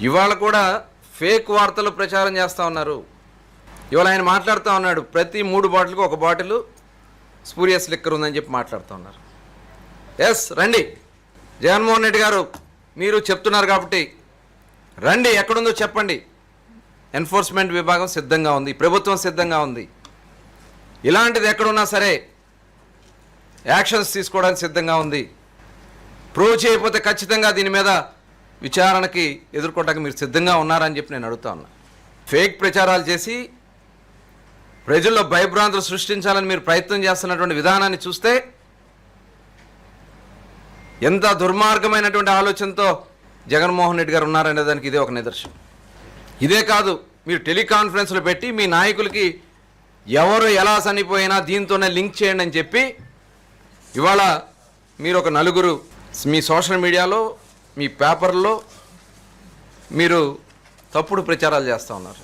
ఇవాళ కూడా ఫేక్ వార్తలు ప్రచారం చేస్తూ ఉన్నారు. ఇవాళ ఆయన మాట్లాడుతూ ఉన్నాడు. ప్రతి మూడు బాటిల్కి ఒక బాటిల్ స్పూరియస్ లిక్కర్ ఉందని చెప్పి మాట్లాడుతూ ఉన్నారు. ఎస్ రండి. జగన్మోహన్ రెడ్డి గారు మీరు చెప్తున్నారు కాబట్టి రండి. ఎక్కడుందో చెప్పండి. ఎన్ఫోర్స్మెంట్ విభాగం సిద్ధంగా ఉంది. ప్రభుత్వం సిద్ధంగా ఉంది. ఇలాంటిది ఎక్కడున్నా సరే యాక్షన్స్ తీసుకోవడానికి సిద్ధంగా ఉంది. ప్రూవ్ చేయకపోతే ఖచ్చితంగా దీని మీద విచారణకి ఎదుర్కోవడానికి మీరు సిద్ధంగా ఉన్నారని చెప్పి నేను అడుగుతా ఉన్నా. ఫేక్ ప్రచారాలు చేసి ప్రజల్లో భయభ్రాంతులు సృష్టించాలని మీరు ప్రయత్నం చేస్తున్నటువంటి విధానాన్ని చూస్తే ఎంత దుర్మార్గమైనటువంటి ఆలోచనతో జగన్మోహన్ రెడ్డి గారు ఉన్నారనే దానికి ఇదే ఒక నిదర్శనం. ఇదే కాదు మీరు టెలికాన్ఫరెన్స్లో పెట్టి మీ నాయకులకి ఎవరు ఎలా చనిపోయినా దీంతోనే లింక్ చేయండి అని చెప్పి ఇవాళ మీరు ఒక నలుగురు మీ సోషల్ మీడియాలో మీ పేపర్లో మీరు తప్పుడు ప్రచారాలు చేస్తూ ఉన్నారు.